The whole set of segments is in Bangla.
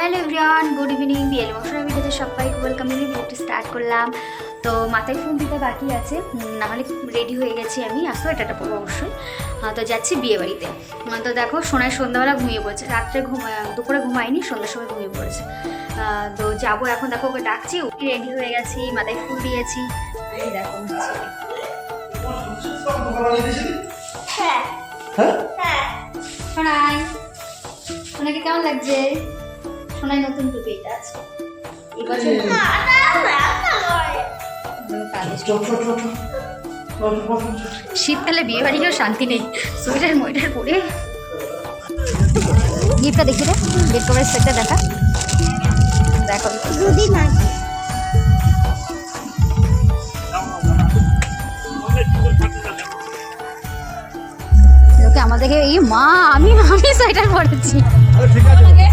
Hello everyone good evening BL মশলা ভিডিওতে সবাইকে ওয়েলকাম ভিডিওটি স্টার্ট করলাম। তো মাথায় ফোন দিতে বাকি আছে নাহলে রেডি হয়ে গেছি আমি আসো এটা পড়ব অবশ্যই। তো যাচ্ছি বিয়ে বাড়িতে। তো দেখো সোনায় সন্ধ্যাবেলা ঘুমিয়ে পড়েছে রাত্রে ঘুম দুপুরে ঘুমায়নি সন্ধ্যার সময় ঘুমিয়ে পড়েছে। তো যাব এখন দেখো ওকে ডাকছি রেডি হয়ে গেছি মাথায় ফুল দিয়েছি। দেখো। হ্যাঁ। হ্যাঁ? হ্যাঁ। সোনাই সোনাকে কেমন লাগছে? সোনাই নতুন টুপি এটা আছে। এই বছর না না না। শীতকালে বিয়ে বাড়িও শান্তি নেই। সোয়েটার ময়টার পরে। গিফটটা দেখি রে গেট কভারের সেটটা দেখা। দেখো দুদি নাই ওকে আমাদেরকে এই মা আমি আমি সোয়েটার পরেছি। হ্যাঁ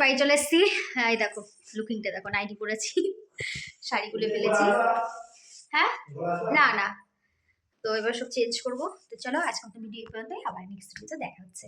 বাড়ি চলে এসেছি। এই দেখো লুকিংটা দেখো নাইটি পরেছি। শাড়ি গুলে ফেলেছি। হ্যাঁ? না না। তো এবার সব চেঞ্জ করব। তো চলো, আজকে ভিডিও পর্যন্ত আবার নেক্সট ভিডিওতে দেখা হচ্ছে।